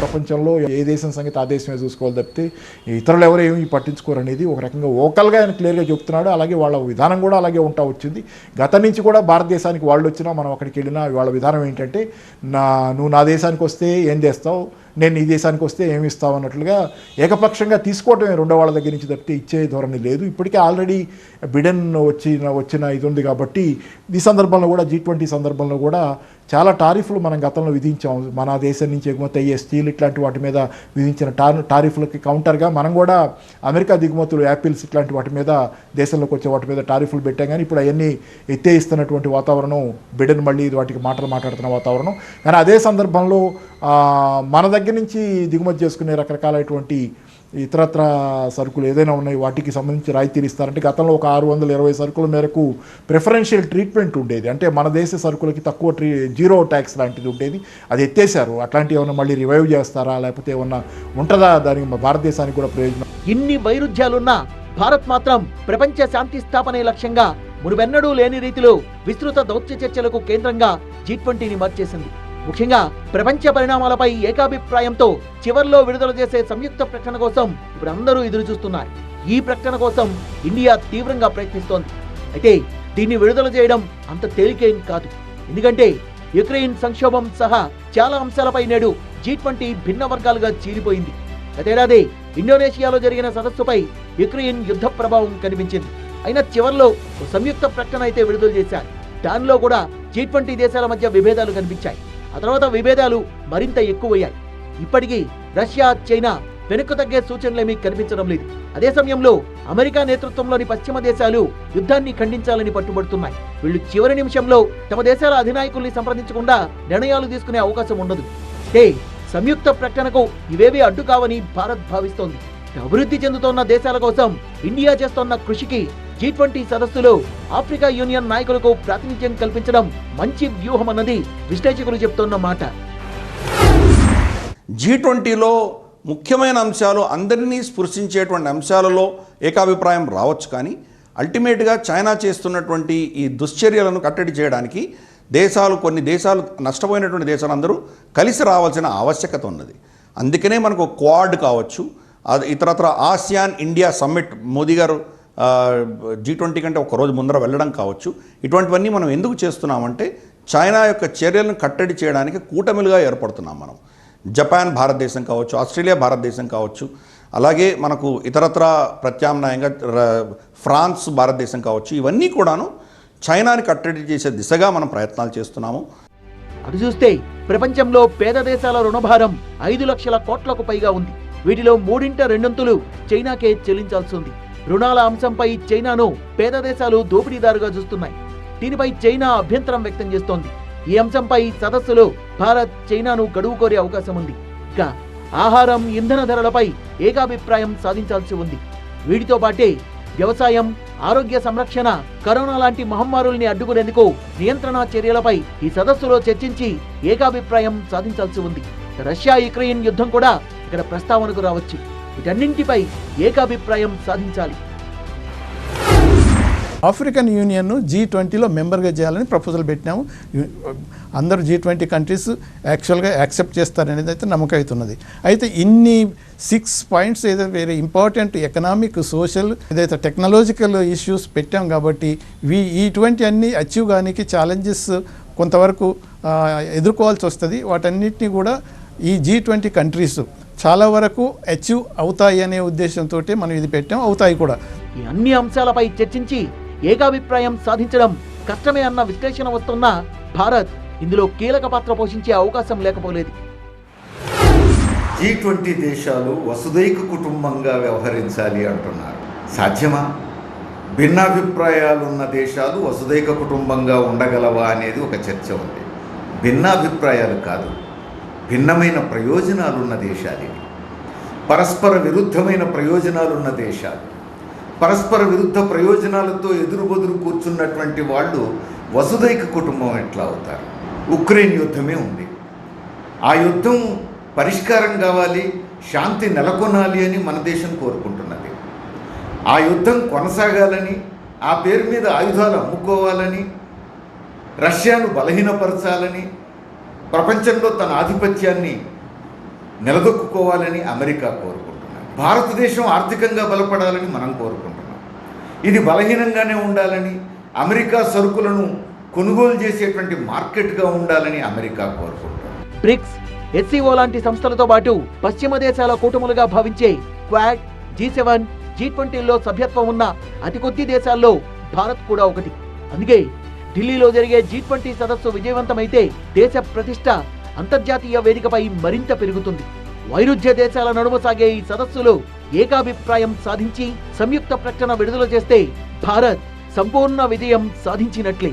ప్రపంచంలో ఏ దేశం సంగతి ఆ దేశమే చూసుకోవాలి తప్పితే ఇతరులు ఎవరు ఏమి పట్టించుకోరు అనేది ఒక రకంగా ఓకల్గా ఆయన క్లియర్గా చెప్తున్నాడు. అలాగే వాళ్ళ విధానం కూడా అలాగే ఉంటా వచ్చింది. గత నుంచి కూడా భారతదేశానికి వాళ్ళు వచ్చినా మనం అక్కడికి వెళ్ళినా వాళ్ళ విధానం ఏంటంటే నా నువ్వు నా దేశానికి వస్తే ఏం చేస్తావు? నేను ఈ దేశానికి వస్తే ఏమి ఇస్తావు? అన్నట్లుగా ఏకపక్షంగా తీసుకోవటమే రెండో వాళ్ళ దగ్గర నుంచి తప్పితే ఇచ్చే ధోరణి లేదు. ఇప్పటికే ఆల్రెడీ బిడెన్ వచ్చిన వచ్చిన ఇది ఉంది కాబట్టి ఈ సందర్భంలో కూడా జీ ట్వంటీ సందర్భంలో కూడా చాలా టారిఫ్లు మనం గతంలో విధించాం మన దేశం నుంచి ఎగుమతి అయ్యే స్టీల్ ఇట్లాంటి వాటి మీద విధించిన టార్ టారిఫ్లకి కౌంటర్గా మనం కూడా అమెరికా దిగుమతులు యాపిల్స్ ఇట్లాంటి వాటి మీద దేశంలోకి వచ్చే వాటి మీద టారిఫ్లు పెట్టాం. కానీ ఇప్పుడు అవన్నీ ఎత్తేయిస్తున్నటువంటి వాతావరణం బిడెన్ మళ్ళీ వాటికి మాటలు మాట్లాడుతున్న వాతావరణం. కానీ అదే సందర్భంలో మన దగ్గర నుంచి దిగుమతి చేసుకునే రకరకాలైనటువంటి ఇతరత్ర సరుకులు ఏదైనా ఉన్నాయి వాటికి సంబంధించి రాయితీలు ఇస్తారంటే గతంలో ఒక ఆరు వందల ఇరవై సరుకుల మేరకు ప్రిఫరెన్షియల్ ట్రీట్మెంట్ ఉండేది. అంటే మన దేశ సరుకులకి తక్కువ ట్రీ జీరో ట్యాక్స్ లాంటిది ఉండేది. అది ఎత్తేసారు అట్లాంటివి ఏమైనా మళ్ళీ రివైవ్ చేస్తారా? లేకపోతే ఏమన్నా ఉంటుందా? దానికి భారతదేశానికి కూడా ప్రయోజనం. ఇన్ని వైరుధ్యాలున్నా భారత్ మాత్రం ప్రపంచ శాంతి స్థాపనే లక్ష్యంగా మునువెన్నడూ లేని రీతిలో విస్తృత దౌత్య చర్చలకు కేంద్రంగా జీ ట్వంటీని మార్చేసింది. ముఖ్యంగా ప్రపంచ పరిణామాలపై ఏకాభిప్రాయంతో చివర్లో విడుదల చేసే సంయుక్త ప్రకటన కోసం ఇప్పుడు అందరూ ఎదురు చూస్తున్నారు. ఈ ప్రకటన కోసం ఇండియా తీవ్రంగా ప్రయత్నిస్తోంది. అయితే దీన్ని విడుదల చేయడం అంత తేలికేం కాదు. ఎందుకంటే యుక్రెయిన్ సంక్షోభం సహా చాలా అంశాలపై నేడు జీ ట్వంటీ భిన్న వర్గాలుగా చీలిపోయింది. గతేడాది ఇండోనేషియాలో జరిగిన సదస్సుపై యుక్రెయిన్ యుద్ధ ప్రభావం కనిపించింది. అయినా చివర్లో సంయుక్త ప్రకటన అయితే విడుదల చేశారు. దానిలో కూడా జీ ట్వంటీ దేశాల మధ్య విభేదాలు కనిపించాయి. ఆ తర్వాత విభేదాలు మరింత ఎక్కువయ్యాయి. ఇప్పటికీ రష్యా చైనా వెనుక తగ్గే సూచనలేమీ కనిపించడం లేదు. అదే సమయంలో అమెరికా నేతృత్వంలోని పశ్చిమ దేశాలు యుద్ధాన్ని ఖండించాలని పట్టుబడుతున్నాయి. వీళ్ళు చివరి నిమిషంలో తమ దేశాల అధినాయకుల్ని సంప్రదించకుండా నిర్ణయాలు తీసుకునే అవకాశం ఉండదు. హే సంయుక్త ప్రకటనకు ఇవేవీ అడ్డు కావని భారత్ భావిస్తోంది. అభివృద్ధి చెందుతోన్న దేశాల కోసం ఇండియా చేస్తోన్న కృషికి జీ ట్వంటీ సదస్సులో ఆఫ్రికా యూనియన్ నాయకులకు ప్రాతినిధ్యం కల్పించడం మంచి వ్యూహమన్నది విశ్లేషకులు చెప్తున్న మాట. జీ ట్వంటీలో ముఖ్యమైన అంశాలు అందరినీ స్పృశించేటువంటి అంశాలలో ఏకాభిప్రాయం రావచ్చు కానీ అల్టిమేట్గా చైనా చేస్తున్నటువంటి ఈ దుశ్చర్యలను కట్టడి చేయడానికి దేశాలు కొన్ని దేశాలు నష్టపోయినటువంటి దేశాలు అందరూ కలిసి రావాల్సిన ఆవశ్యకత ఉన్నది. అందుకనే మనకు క్వాడ్ కావచ్చు అది ఇతరత్ర ఆసియాన్ ఇండియా సమ్మిట్ మోదీ గారు జీ ట్వంటీ కంటే ఒకరోజు ముందర వెళ్ళడం కావచ్చు. ఇటువంటివన్నీ మనం ఎందుకు చేస్తున్నామంటే చైనా యొక్క చర్యలను కట్టడి చేయడానికి కూటమిలుగా ఏర్పడుతున్నాం మనం. జపాన్ భారతదేశం కావచ్చు ఆస్ట్రేలియా భారతదేశం కావచ్చు అలాగే మనకు ఇతరత్ర ప్రత్యామ్నాయంగా ఫ్రాన్స్ భారతదేశం కావచ్చు ఇవన్నీ కూడాను చైనాని కట్టడి చేసే దిశగా మనం ప్రయత్నాలు చేస్తున్నాము. అటు చూస్తే ప్రపంచంలో పేద దేశాల రుణభారం ఐదు లక్షల కోట్లకు పైగా ఉంది. వీటిలో మూడింట రెండొంతులు చైనాకే చెల్లించాల్సి ఉంది. రుణాల అంశంపై చైనాను పేద దేశాలు దోపిడీదారుగా చూస్తున్నాయి. దీనిపై చైనా అభ్యంతరం వ్యక్తం చేస్తోంది. ఈ అంశంపై సదస్సులో భారత్ చైనాను గడువు కోరే అవకాశం ఉంది. ఇక ఆహారం ఇంధన ధరలపై ఏకాభిప్రాయం సాధించాల్సి ఉంది. వీటితో పాటే వ్యవసాయం ఆరోగ్య సంరక్షణ కరోనా లాంటి మహమ్మారుల్ని అడ్డుకునేందుకు నియంత్రణ చర్యలపై ఈ సదస్సులో చర్చించి ఏకాభిప్రాయం సాధించాల్సి ఉంది. రష్యా యుక్రెయిన్ యుద్ధం కూడా ఇక్కడ ప్రస్తావనకు రావచ్చు. వీటన్నింటిపై ఏకాభిప్రాయం సాధించాలి. ఆఫ్రికన్ యూనియన్ను జీ ట్వంటీలో మెంబర్గా చేయాలని ప్రపోజల్ పెట్టినాము. అందరూ జీ ట్వంటీ కంట్రీస్ యాక్చువల్గా యాక్సెప్ట్ చేస్తారనేది అయితే నమ్మకం అవుతున్నది అయితే ఇన్ని సిక్స్ పాయింట్స్ ఏదైతే వేరే ఇంపార్టెంట్ ఎకనామిక్ సోషల్ ఏదైతే టెక్నాలజికల్ ఇష్యూస్ పెట్టాం కాబట్టి వీ ఇటువంటి అన్ని అచీవ్ కానికి ఛాలెంజెస్ కొంతవరకు ఎదుర్కోవాల్సి వస్తుంది. వాటన్నిటిని కూడా ఈ జీ ట్వంటీ కంట్రీస్ చాలా వరకు అచీవ్ అవుతాయి అనే ఉద్దేశంతో మనం ఇది పెట్టాం. అవుతాయి కూడా. ఈ అన్ని అంశాలపై చర్చించి ఏకాభిప్రాయం సాధించడం కష్టమే అన్న విశ్లేషణ వస్తున్న భారత్ ఇందులో కీలక పాత్ర పోషించే అవకాశం లేకపోలేదు. జీ ట్వంటీ దేశాలు వసుదైక కుటుంబంగా వ్యవహరించాలి అంటున్నారు. సాధ్యమా? భిన్నాభిప్రాయాలున్న దేశాలు వసుదైక కుటుంబంగా ఉండగలవా అనేది ఒక చర్చ ఉంది. భిన్నాభిప్రాయాలు కాదు. భిన్నమైన ప్రయోజనాలున్న దేశాలు ఇవి. పరస్పర విరుద్ధమైన ప్రయోజనాలున్న దేశాలు. పరస్పర విరుద్ధ ప్రయోజనాలతో ఎదురుబొదురు కూర్చున్నటువంటి వాళ్ళు వసుదైక కుటుంబం ఎట్లా అవుతారు? ఉక్రెయిన్ యుద్ధమే ఉంది. ఆ యుద్ధం పరిష్కారం కావాలి శాంతి నెలకొనాలి అని మన దేశం కోరుకుంటున్నది. ఆ యుద్ధం కొనసాగాలని ఆ పేరు మీద ఆయుధాలు అమ్ముకోవాలని రష్యాను బలహీనపరచాలని ప్రపంచంలో తన ఆధిపత్యాన్ని నిలదొక్కుకోవాలని అమెరికా కోరుకుంటున్నాం భారతదేశం ఆర్థికంగా బలపడాలని మనం కోరుకుంటున్నాం. ఇది బలహీనంగానే ఉండాలని అమెరికా సరుకులను కొనుగోలు చేసేటువంటి మార్కెట్గా ఉండాలని అమెరికా కోరుకుంటుంది బ్రిక్స్ ఎస్సీఓ లాంటి సంస్థలతో పాటు పశ్చిమ దేశాల కూటములుగా భావించే క్వాడ్ జీ సెవెన్ జీ ట్వంటీలో సభ్యత్వం ఉన్న అతి కొద్ది దేశాల్లో భారత్ కూడా ఒకటి. అందుకే ఢిల్లీలో జరిగే జీ ట్వంటీ సదస్సు విజయవంతమైతే దేశ ప్రతిష్ట అంతర్జాతీయ వేదికపై మరింత పెరుగుతుంది. వైరుధ్య దేశాల నడుమ సాగే ఈ సదస్సులో ఏకాభిప్రాయం సాధించి సంయుక్త ప్రకటన విడుదల చేస్తే భారత్ సంపూర్ణ విజయం సాధించినట్లే.